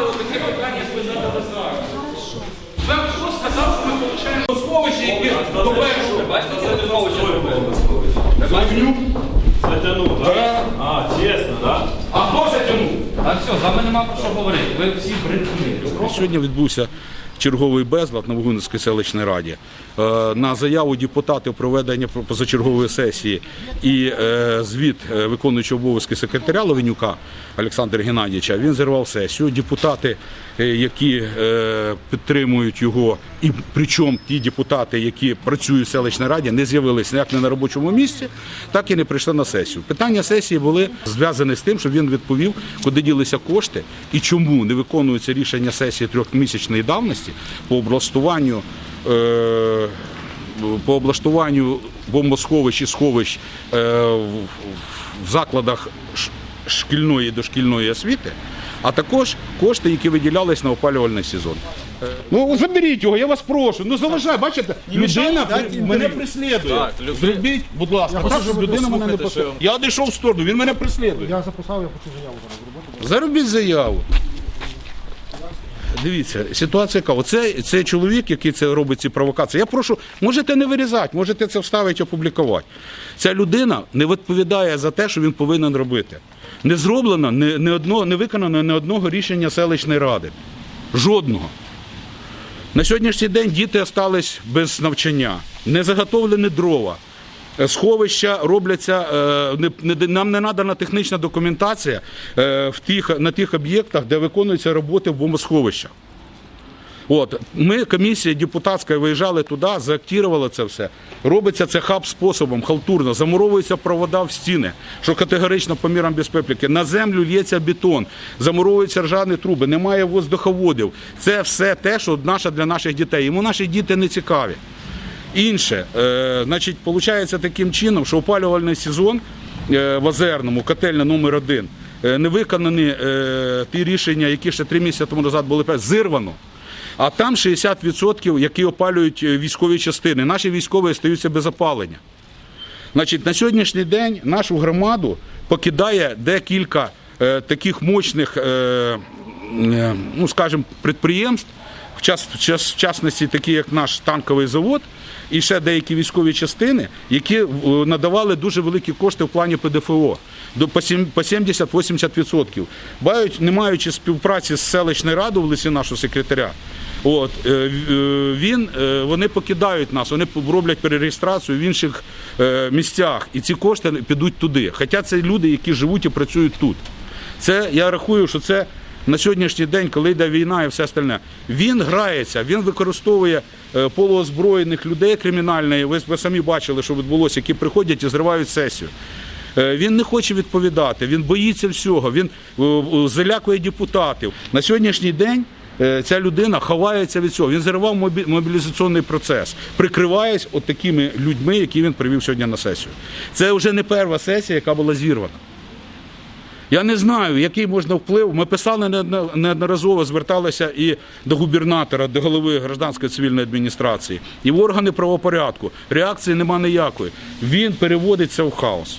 задали таке питання, як ви задали зараз. Сказав, що ми отримуємо сховище, яке до першого. Бачите, це сховище зробили. Загнюк? Затягнув, так? А, чесно, так? А хто затянув? Так все, за мене нема про що говорити. Ви всі брехні. Сьогодні відбувся черговий безлад на Вогунській селищній раді. Е, На заяву депутатів проведення позачергової сесії і е, звіт е, виконуючого обов'язки секретаря Ловенюка Олександра Геннадійовича, він зірвав сесію. Депутати, які підтримують його, і причому ті депутати, які працюють в селищній раді, не з'явилися як не на робочому місці, так і не прийшли на сесію. Питання сесії були зв'язані з тим, що він відповів, куди ділися кошти і чому не виконується рішення сесії трьохмісячної давності по облаштуванню. Е- по облаштуванню бомбосховищ і сховищ е, в, в закладах шкільної і дошкільної освіти, а також кошти, які виділялись на опалювальний сезон. Ну заберіть його, я вас прошу. Ну заважай, бачите, людина мене преслідує. Зробіть, будь ласка, так, щоб людина мене не послухає. я одійшов в сторону, він мене преслідує. Я записав, я хочу заяву зараз зробити. Заробіть заяву. Дивіться, ситуація яка. Оце цей чоловік, який це робить ці провокації. Я прошу, можете не вирізати, можете це вставити, опублікувати. Ця людина не відповідає за те, що він повинен робити. Не зроблено не, не, одного, не виконано ні одного рішення селищної ради. Жодного. На сьогоднішній день діти остались без навчання, не заготовлені дрова. Е, Сховища робляться, е, нам не надана технічна документація е, в тих, на тих об'єктах, де виконуються роботи в бомбосховищах. От, ми, комісія депутатська, виїжджали туди, заактірували це все. Робиться це хаб способом, халтурно, замуровуються провода в стіни, що категорично по мірам безпеки. На землю лється бетон, замуровуються ржані труби, немає воздуховодів. Це все те, що наше для наших дітей. Йому наші діти не цікаві. Інше, е, значить, виходить таким чином, що опалювальний сезон е, в Озерному, котельня номер один, е, не виконані ті рішення, які ще три місяці тому назад були зирвано. А там 60%, які опалюють військові частини. Наші військові стаються без опалення. Значить, на сьогоднішній день нашу громаду покидає декілька таких мощних, ну скажімо, підприємств, в, час, в, частності такі, як наш танковий завод, і ще деякі військові частини, які е, надавали дуже великі кошти в плані ПДФО. По 70-80%. Бають, не маючи співпраці з селищною радою в лисі нашого секретаря, От е, е, він вони покидають нас, вони роблять перереєстрацію в інших місцях, і ці кошти підуть туди. Хоча це люди, які живуть і працюють тут. Це я рахую, що це на сьогоднішній день, коли йде війна і все остальне, він грається, він використовує е, полуозброєних людей кримінальних. Ви, ви самі бачили, що відбулося, які приходять і зривають сесію. Е, Він не хоче відповідати, він боїться всього, він е, залякує депутатів. На сьогоднішній день ця людина ховається від цього. Він зірвав мобілізаційний процес, прикриваючись от такими людьми, які він привів сьогодні на сесію. Це вже не перша сесія, яка була зірвана. Я не знаю, який можна вплив. Ми писали неодноразово, зверталися і до губернатора, до голови гражданської цивільної адміністрації, і в органи правопорядку. Реакції нема ніякої. Він переводиться в хаос.